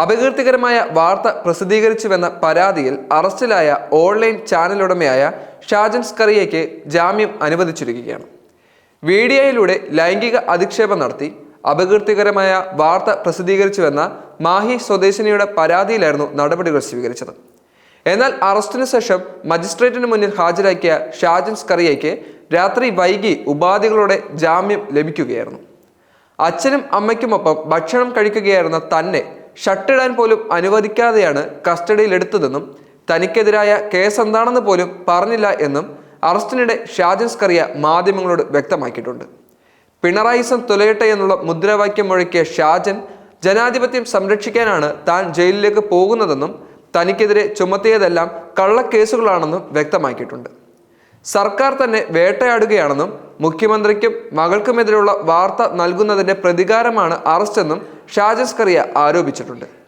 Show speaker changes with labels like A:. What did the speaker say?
A: അപകീർത്തികരമായ വാർത്ത പ്രസിദ്ധീകരിച്ചുവെന്ന പരാതിയിൽ അറസ്റ്റിലായ ഓൺലൈൻ ചാനൽ ഉടമയായ ഷാജൻ സ്കറിയയ്ക്ക് ജാമ്യം അനുവദിച്ചിരിക്കുകയാണ്. വീഡിയോയിലൂടെ ലൈംഗിക അധിക്ഷേപം നടത്തി അപകീർത്തികരമായ വാർത്ത പ്രസിദ്ധീകരിച്ചുവെന്ന മാഹി സ്വദേശിനിയുടെ പരാതിയിലായിരുന്നു നടപടികൾ സ്വീകരിച്ചത്. എന്നാൽ അറസ്റ്റിന് ശേഷം മജിസ്ട്രേറ്റിന് മുന്നിൽ ഹാജരാക്കിയ ഷാജൻ സ്കറിയയ്ക്ക് രാത്രി വൈകി ഉപാധികളോടെ ജാമ്യം ലഭിക്കുകയായിരുന്നു. അച്ഛനും അമ്മയ്ക്കുമൊപ്പം ഭക്ഷണം കഴിക്കുകയായിരുന്ന തന്നെ ഷട്ടിടാൻ പോലും അനുവദിക്കാതെയാണ് കസ്റ്റഡിയിലെടുത്തതെന്നും തനിക്കെതിരായ കേസ് എന്താണെന്ന് പോലും പറഞ്ഞില്ല എന്നും അറസ്റ്റിനിടെ ഷാജൻ കറിയ മാധ്യമങ്ങളോട് വ്യക്തമാക്കിയിട്ടുണ്ട്. പിണറായിസം തുലയട്ടെ എന്നുള്ള മുദ്രാവാക്യം മുഴക്കിയ ഷാജൻ ജനാധിപത്യം സംരക്ഷിക്കാനാണ് താൻ ജയിലിലേക്ക് പോകുന്നതെന്നും തനിക്കെതിരെ ചുമത്തിയതെല്ലാം കള്ളക്കേസുകളാണെന്നും വ്യക്തമാക്കിയിട്ടുണ്ട്. സർക്കാർ തന്നെ വേട്ടയാടുകയാണെന്നും മുഖ്യമന്ത്രിക്കും മകൾക്കുമെതിരെയുള്ള വാർത്ത നൽകുന്നതിന്റെ പ്രതികാരമാണ് അറസ്റ്റെന്നും ഷാജൻ കറിയ ആരോപിച്ചിട്ടുണ്ട്.